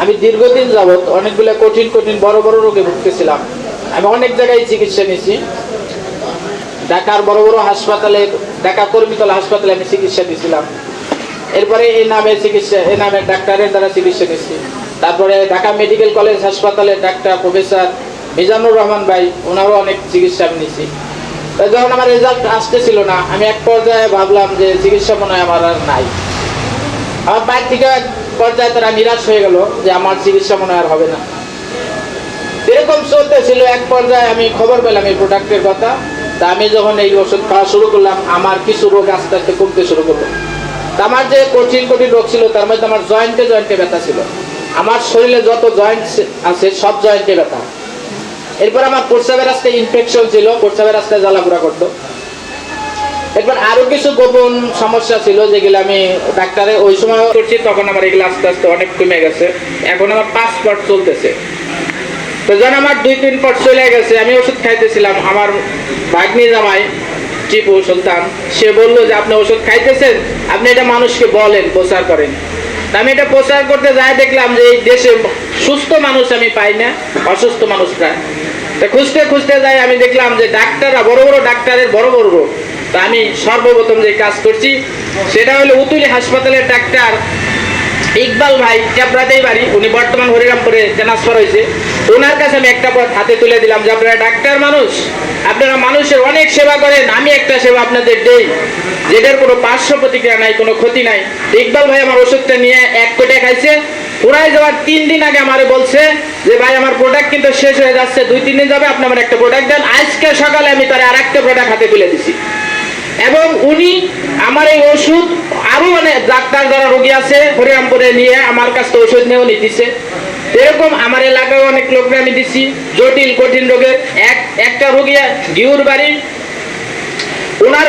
আমি দীর্ঘদিন যাবৎ অনেকগুলো কঠিন কঠিন, বড় বড় রোগে ভুগতেছিলাম। আমি অনেক জায়গায় চিকিৎসা নিয়েছি। ঢাকার বড় বড় হাসপাতালে, ঢাকা কর্মীতলা হাসপাতালে আমি চিকিৎসা দিয়েছিলাম। এরপরে এই নামে চিকিৎসা, এই নামে ডাক্তারের দ্বারা চিকিৎসা নিয়েছি। তারপরে ঢাকা মেডিকেল কলেজ হাসপাতালে ডাক্তার প্রফেসর মিজানুর রহমান ভাই ওনারও অনেক চিকিৎসা আমি নিয়েছি। যখন আমার রেজাল্ট আসতেছিল না, আমি এক পর্যায়ে ভাবলাম যে চিকিৎসা মনে হয় আমার আর নাই। আমার বাইর থেকে এক পর্যায়ে তারা নিরাশ হয়ে গেল যে আমার চিকিৎসা মনে আর হবে না। এরকম চলতেছিল, এক পর্যায়ে আমি খবর পেলাম এই প্রোডাক্টের কথা। তা আমি যখন এই ওষুধ খাওয়া শুরু করলাম, আমার কিছু রোগ আস্তে আস্তে কমতে শুরু করল। আমার যে কঠিন কঠিন রোগ ছিল, তার মধ্যে আমার জয়েন্টে জয়েন্টে ব্যথা ছিল। আমার শরীরে যত জয়েন্ট আছে, সব জয়েন্টে ব্যথা। এরপর আমার প্রস্রাবের রাস্তায় ইনফেকশন ছিল প্রস্রাবের রাস্তায় জ্বালাপোড়া করতো। এরপর আরও কিছু গোপন সমস্যা ছিল যেগুলো আমি ডাক্তারে ওই সময় করছি, তখন আমার এগুলো আস্তে আস্তে অনেক কমে গেছে। এখন আমার পাঁচ পট চলতেছে। তো যখন আমার দুই, তিন পট চলে গেছে, আমি ওষুধ খাইতেছিলাম। আমার ভাগ্নি জামাই, টিপু সুলতান, সে বলল যে, আপনি ওষুধ খাইতেছেন? আপনি এটা মানুষকে বলেন, প্রচার করেন। আমি এটা প্রচার করতে যাই দেখলাম যে, এই দেশে সুস্থ মানুষ আমি পাই না, অসুস্থ মানুষ প্রায় খুঁজতে খুঁজতে যাই, আমি দেখলাম যে ডাক্তাররা বড় বড় ডাক্তারের বড় বড় রোগ তা আমি সর্বপ্রথম যে কাজ করছি, সেটা হলো উতুলি হাসপাতালের ডাক্তার ইকবাল ভাই চাপড়াতেই বাড়ি। উনি বর্তমান হরিরামপুরে ট্রান্সফার হয়েছে। ওনার কাছে আমি একটা পথ হাতে তুলে দিলাম যে, আপনারা ডাক্তার মানুষ, আপনারা মানুষের অনেক সেবা করেন, আমি একটা সেবা আপনাদের দেই, যেটার কোনো পার্শ্ব প্রতিক্রিয়া নাই, কোনো ক্ষতি নাই। ইকবাল ভাই আমার ওষুধটা নিয়ে এক কোটে খাইছে পুরাই যাওয়ার তিন দিন আগে আমারে বলছে যে, ভাই, আমার প্রোডাক্ট কিন্তু শেষ হয়ে যাচ্ছে, দুই, তিন দিন যাবে, আপনি আমার একটা প্রোডাক্ট দেন। আজকে সকালে আমি তার আর একটা প্রোডাক্ট হাতে তুলে দিছি। এবং উনি আমার এই ওষুধ আরও মানে ডাক্তার যারা রোগী আছে, হরিরামপুরে নিয়ে আমার কাছ থেকে ওষুধ নিয়েও নিতেছে। এরকম আমার এলাকায় অনেক লোককে আমি দিচ্ছি জটিল, কঠিন রোগের। এক, একটা রোগী গিউর বাড়ি ওনার